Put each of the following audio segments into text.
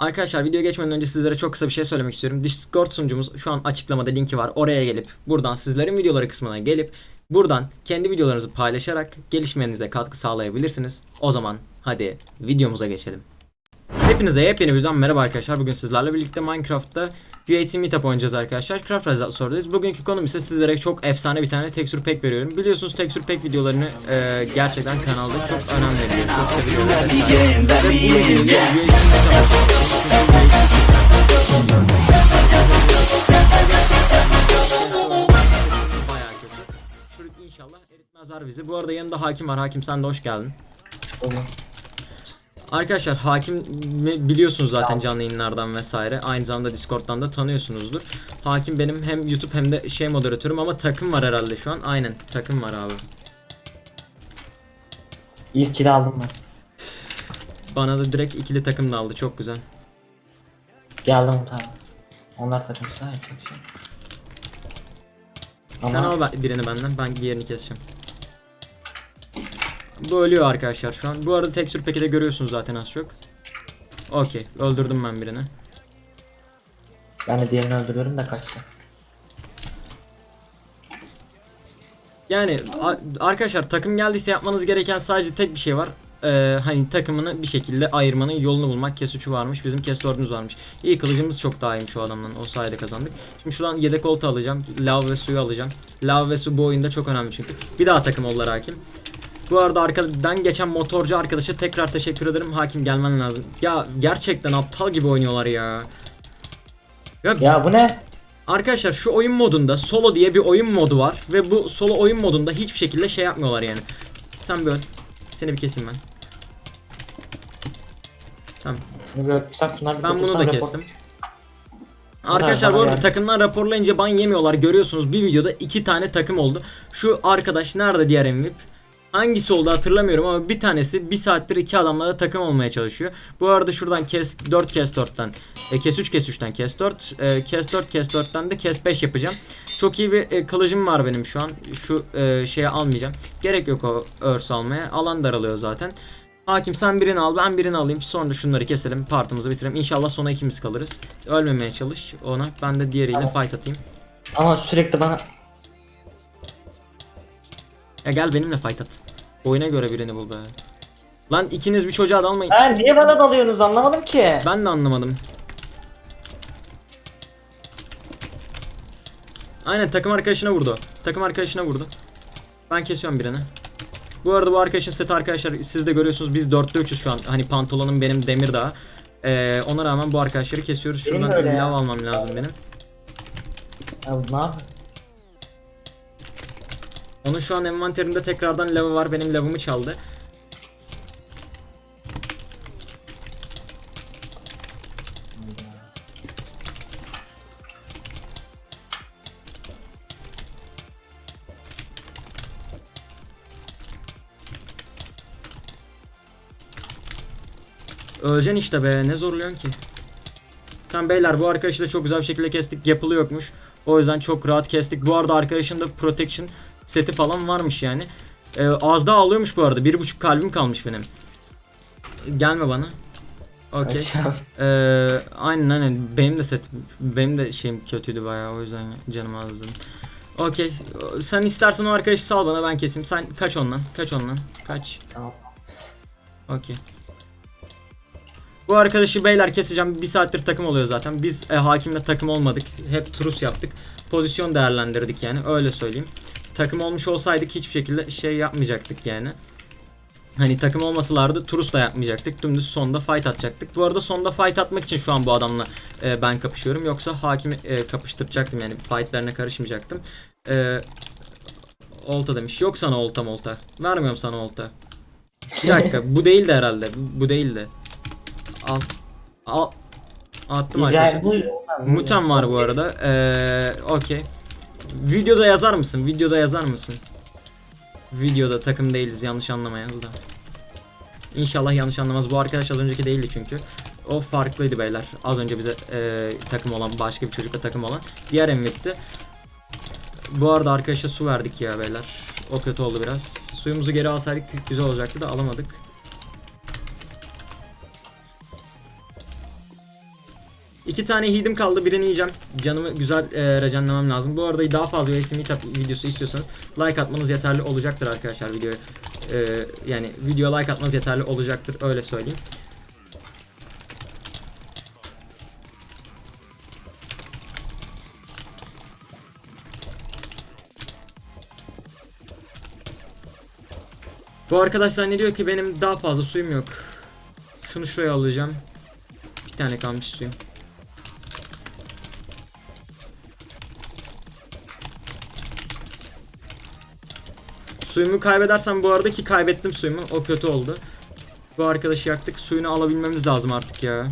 Arkadaşlar videoya geçmeden önce sizlere çok kısa bir şey söylemek istiyorum. Discord sunucumuz şu an açıklamada linki var. Oraya gelip buradan sizlerin videoları kısmına gelip buradan kendi videolarınızı paylaşarak gelişmenize katkı sağlayabilirsiniz. O zaman hadi videomuza geçelim. Hepinize yepyeni videodan merhaba arkadaşlar. Bugün sizlerle birlikte Minecraft'ta UAT Meetup oynayacağız arkadaşlar. Craft Result sorudayız. Bugünkü konum ise sizlere çok efsane bir tane texture pack veriyorum. Biliyorsunuz texture pack videolarını e, gerçekten kanalda çok önem veriyorum. Çok. Çocuk inşallah eritmezler bizi. Bu arada yanında hakim var. Hakim sen de hoş geldin. Olur. Arkadaşlar hakim biliyorsunuz zaten canlı yayınlardan vesaire. Aynı zamanda Discord'dan da tanıyorsunuzdur. Hakim benim hem YouTube hem de şey moderatörüm ama takım var herhalde şu an. Aynen takım var abi. İlk kili aldım ben. Bana da direkt ikili takım da aldı. Çok güzel. Geldim tamam. Onlar takımsa şey. yok. Ama Sen al birini benden. Ben diğerini keseceğim. Bu ölüyor arkadaşlar şu an. Bu arada texture pack'i de görüyorsunuz zaten az çok. Okey. Öldürdüm ben birini. ben de diğerini öldürüyorum da kaçtı. Yani arkadaşlar takım geldiyse yapmanız gereken sadece tek bir şey var. Ee, hani takımını bir şekilde ayırmanın yolunu bulmak. Kes 3'ü varmış. Bizim kes 4'ümüz varmış. İyi kılıcımız çok daha iyiymiş o adamdan. O sayede kazandık. Şimdi şuradan yedek olta alacağım. Lav ve suyu alacağım. Lav ve su bu oyunda çok önemli çünkü. Bir daha takım oldular hakim. Bu arada arkadan geçen motorcu arkadaşa tekrar teşekkür ederim. Hakim gelmen lazım. Ya gerçekten aptal gibi oynuyorlar ya. Ya Ya bu ne? Arkadaşlar şu oyun modunda solo diye bir oyun modu var ve bu solo oyun modunda hiçbir şekilde şey yapmıyorlar yani. Sen böyle seni bir keseyim ben. Tamam. Ben bunu da kestim. Arkadaşlar bu arada takımdan raporlayınca ban yemiyorlar. Görüyorsunuz bir videoda iki tane takım oldu. Şu arkadaş nerede diğer MVP? Hangisi oldu hatırlamıyorum ama bir tanesi bir saattir iki adamla da takım olmaya çalışıyor. Bu arada şuradan kes 4 kes 4'ten e, kes 3 kes 3'ten kes 4 e, kes 4 kes 4'ten de kes 5 yapacağım. Çok iyi bir e, kılıcım var benim şu an. Şu e, şeye almayacağım. Gerek yok o örs almaya. Alan daralıyor zaten. Hakim sen birini al ben birini alayım sonra da şunları keselim partımızı bitirelim. İnşallah sona ikimiz kalırız. Ölmemeye çalış ona. Ben de diğeriyle fight atayım. Ama sürekli bana Ya gel benimle fight at. Oyuna göre birini bul be. Lan ikiniz bir çocuğa dalmayın. Ha niye bana dalıyorsunuz anlamadım ki. Ben de anlamadım. Aynen takım arkadaşına vurdu. Takım arkadaşına vurdu. Ben kesiyorum birini. Bu arada bu arkadaşın seti arkadaşlar siz de görüyorsunuz biz 4'te 3'üz şu an. Hani pantolonum benim demir daha. Ee, ona rağmen bu arkadaşları kesiyoruz. Şuradan lav almam lazım benim. Ya ne yapıyor? Onun şu an envanterinde tekrardan lavı var. Benim lavımı çaldı. Öleceksin işte be. Ne zorluyorsun ki? Tamam beyler bu arkadaşı da çok güzel bir şekilde kestik. Yapılı yokmuş. O yüzden çok rahat kestik. Bu arada arkadaşın da protection seti falan varmış yani. Ee, az daha alıyormuş bu arada. Bir buçuk kalbim kalmış benim. Gelme bana. Okey. Ee, aynen aynen. Benim de set, benim de şeyim kötüydü bayağı. O yüzden canım azdı. Okey. Sen istersen o arkadaşı sal bana ben keseyim. Sen kaç ondan. Kaç ondan. Kaç. Tamam. Okey. Bu arkadaşı beyler keseceğim. Bir saattir takım oluyor zaten. Biz e, hakimle takım olmadık. Hep trus yaptık. Pozisyon değerlendirdik yani. Öyle söyleyeyim. Takım olmuş olsaydık hiçbir şekilde şey yapmayacaktık yani. Hani takım olmasalardı Turus da yapmayacaktık. Dümdüz sonda fight atacaktık. Bu arada sonda fight atmak için şu an bu adamla e, ben kapışıyorum. Yoksa hakimi e, kapıştıracaktım yani fightlerine karışmayacaktım. E, olta demiş. Yok sana olta molta. Vermiyorum sana olta. Bir dakika bu değildi herhalde. Bu, bu değildi. Al. Al. Attım arkadaşlar. Mutem var bu arada. Ee, okey. Videoda yazar mısın? Videoda yazar mısın? Videoda takım değiliz yanlış anlamayınız da. İnşallah yanlış anlamaz. Bu arkadaş az önceki değildi çünkü. O farklıydı beyler. Az önce bize e, takım olan başka bir çocukla takım olan. Diğer MVP'ti. Bu arada arkadaşa su verdik ya beyler. O kötü oldu biraz. Suyumuzu geri alsaydık güzel olacaktı da alamadık. İki tane heat'im kaldı. Birini yiyeceğim. Canımı güzel e, rejenlemem lazım. Bu arada daha fazla USM Meetup videosu istiyorsanız like atmanız yeterli olacaktır arkadaşlar videoya. E, yani videoya like atmanız yeterli olacaktır. Öyle söyleyeyim. Bu arkadaş zannediyor ki benim daha fazla suyum yok. Şunu şuraya alacağım. Bir tane kalmış suyum. Suyumu kaybedersem bu arada ki kaybettim suyumu. O kötü oldu. Bu arkadaşı yaktık. Suyunu alabilmemiz lazım artık ya.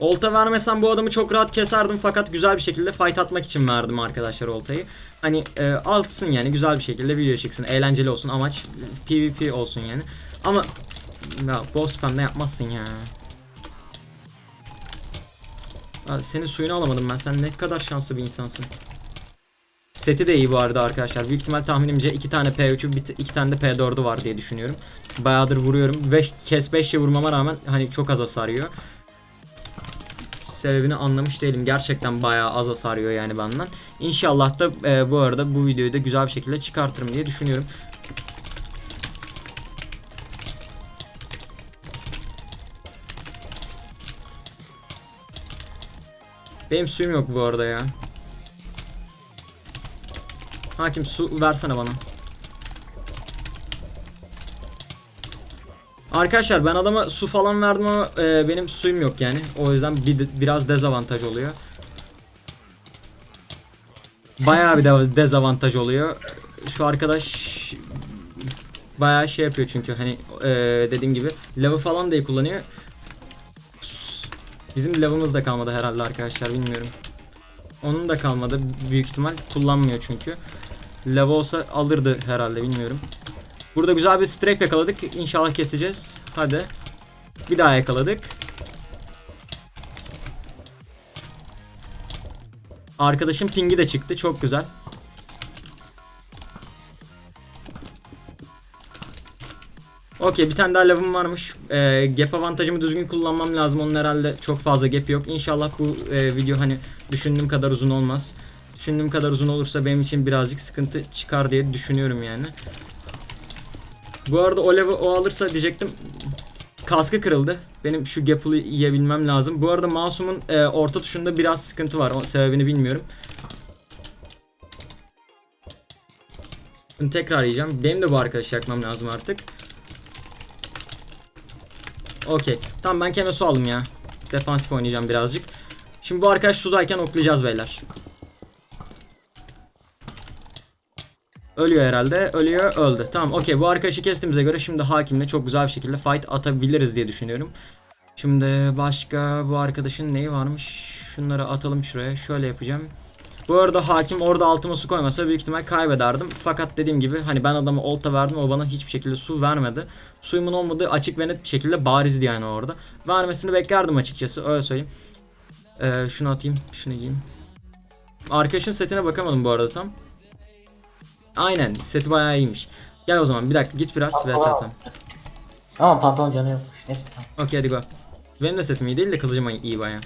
Olta vermesem bu adamı çok rahat keserdim fakat güzel bir şekilde fight atmak için verdim arkadaşlar oltayı. Hani e, altsın yani güzel bir şekilde video çıksın, eğlenceli olsun, amaç PvP olsun yani. Ama ya boss spam'da yapmazsın ya. Senin suyunu alamadım ben. Sen ne kadar şanslı bir insansın. Seti de iyi bu arada arkadaşlar. Büyük ihtimal tahminimce iki tane P3'ü, bir t- iki tane de P4'ü var diye düşünüyorum. Bayağıdır vuruyorum ve kes 5'le vurmama rağmen hani çok az hasar yiyor. Sebebini anlamış değilim. Gerçekten bayağı az hasar yiyor yani benden. İnşallah da e, bu arada bu videoyu da güzel bir şekilde çıkartırım diye düşünüyorum. Benim suyum yok bu arada ya. Hakim su versene bana. Arkadaşlar ben adama su falan verdim ama e, benim suyum yok yani. O yüzden bir, biraz dezavantaj oluyor. Bayağı bir de- dezavantaj oluyor. Şu arkadaş bayağı şey yapıyor çünkü hani e, dediğim gibi lava falan da iyi kullanıyor. Bizim lavımız da kalmadı herhalde arkadaşlar bilmiyorum. Onun da kalmadı büyük ihtimal kullanmıyor çünkü. Lava olsa alırdı herhalde bilmiyorum. Burada güzel bir strike yakaladık. İnşallah keseceğiz. Hadi. Bir daha yakaladık. Arkadaşım pingi de çıktı. Çok güzel. Okey bir tane daha lavım varmış. Ee, gap avantajımı düzgün kullanmam lazım. Onun herhalde çok fazla gap yok. İnşallah bu e, video hani düşündüğüm kadar uzun olmaz. Düşündüğüm kadar uzun olursa benim için birazcık sıkıntı çıkar diye düşünüyorum yani. Bu arada o lavı o alırsa diyecektim. Kaskı kırıldı. Benim şu gap'ı yiyebilmem lazım. Bu arada mouse'umun e, orta tuşunda biraz sıkıntı var. O sebebini bilmiyorum. Bunu tekrar yiyeceğim. Benim de bu arkadaşı yakmam lazım artık. Okey. Tamam ben kendime su aldım ya. Defansif oynayacağım birazcık. Şimdi bu arkadaş sudayken oklayacağız beyler. Ölüyor herhalde. Ölüyor. Öldü. Tamam okey. Bu arkadaşı kestiğimize göre şimdi hakimle çok güzel bir şekilde fight atabiliriz diye düşünüyorum. Şimdi başka bu arkadaşın neyi varmış? Şunları atalım şuraya. Şöyle yapacağım. Bu arada hakim orada altıma su koymasa büyük ihtimal kaybederdim. Fakat dediğim gibi hani ben adama olta verdim o bana hiçbir şekilde su vermedi. Suyumun olmadığı açık ve net bir şekilde barizdi yani orada. Vermesini beklerdim açıkçası öyle söyleyeyim. Ee, şunu atayım şunu giyeyim. Arkadaşın setine bakamadım bu arada tam. Aynen seti bayağı iyiymiş. Gel o zaman bir dakika git biraz vs atalım. Ama pantolon canı yokmuş. Neyse tamam. Okey hadi go. Benim de setim iyi değil de kılıcım iyi bayağı.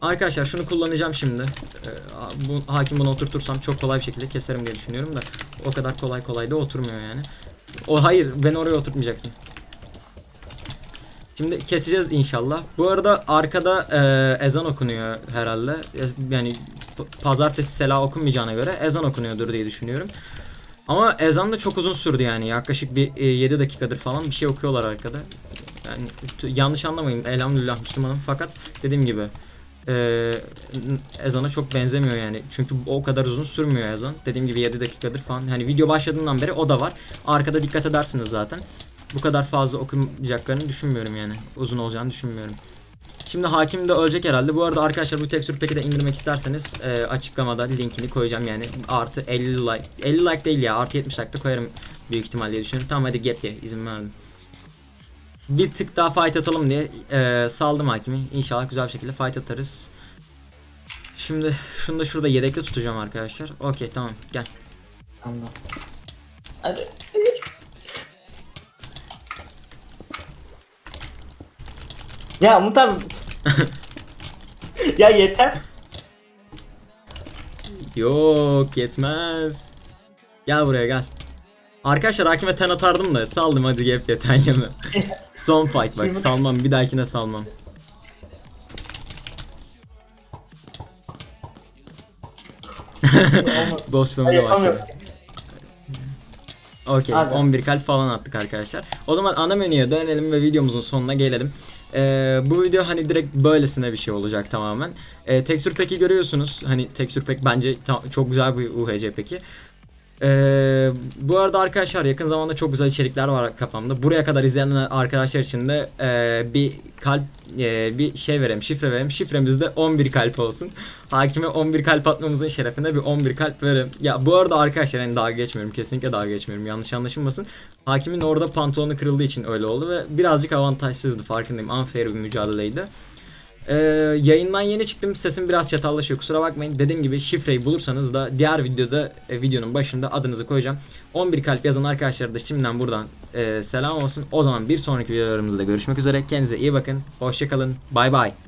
Arkadaşlar şunu kullanacağım şimdi. Ee, bu hakim bunu oturtursam çok kolay bir şekilde keserim diye düşünüyorum da o kadar kolay kolay da oturmuyor yani. O hayır beni oraya oturtmayacaksın. Şimdi keseceğiz inşallah. Bu arada arkada e, ezan okunuyor herhalde. Yani pazartesi sela okunmayacağına göre ezan okunuyordur diye düşünüyorum. Ama ezan da çok uzun sürdü yani. Yaklaşık bir e, 7 dakikadır falan bir şey okuyorlar arkada. Yani yanlış anlamayın. Elhamdülillah Müslümanım. Fakat dediğim gibi e, ezana çok benzemiyor yani. Çünkü o kadar uzun sürmüyor ezan. Dediğim gibi 7 dakikadır falan. Hani video başladığından beri o da var. Arkada dikkat edersiniz zaten. Bu kadar fazla okumayacaklarını düşünmüyorum yani. Uzun olacağını düşünmüyorum. Şimdi hakim de ölecek herhalde. Bu arada arkadaşlar bu tekstür peki de indirmek isterseniz e, açıklamada linkini koyacağım yani. Artı 50 like. 50 like değil ya. Artı 70 like da koyarım büyük ihtimal diye düşünüyorum. Tamam hadi gap ye. izin verdim bir tık daha fight atalım diye e, saldım hakimi. İnşallah güzel bir şekilde fight atarız. Şimdi şunu da şurada yedekte tutacağım arkadaşlar. Okey tamam gel. Tamam. Hadi. Ya Umut abi. ya yeter. Yok yetmez. Gel buraya gel. Arkadaşlar hakime ten atardım da saldım hadi gap ye ten yeme. Son fight bak salmam bir dahakine salmam. Boss Hayır, başladı. Okey Hadi. 11 kalp falan attık arkadaşlar. O zaman ana menüye dönelim ve videomuzun sonuna gelelim. Ee, bu video hani direkt böylesine bir şey olacak tamamen. Ee, tekstür peki görüyorsunuz. Hani tekstür pek bence çok güzel bir UHC peki. Ee, bu arada arkadaşlar yakın zamanda çok güzel içerikler var kafamda. Buraya kadar izleyen arkadaşlar için de e, bir kalp e, bir şey verelim, şifre verelim. Şifremiz de 11 kalp olsun. Hakime 11 kalp atmamızın şerefine bir 11 kalp verelim. Ya bu arada arkadaşlar hani dalga geçmiyorum. Kesinlikle dalga geçmiyorum. Yanlış anlaşılmasın. Hakimin orada pantolonu kırıldığı için öyle oldu ve birazcık avantajsızdı farkındayım. Unfair bir mücadeleydi. Ee, yayından yeni çıktım. Sesim biraz çatallaşıyor. Kusura bakmayın. Dediğim gibi şifreyi bulursanız da diğer videoda e, videonun başında adınızı koyacağım. 11 kalp yazan arkadaşlara da şimdiden buradan e, selam olsun. O zaman bir sonraki videolarımızda görüşmek üzere. Kendinize iyi bakın. Hoşçakalın. Bay bay.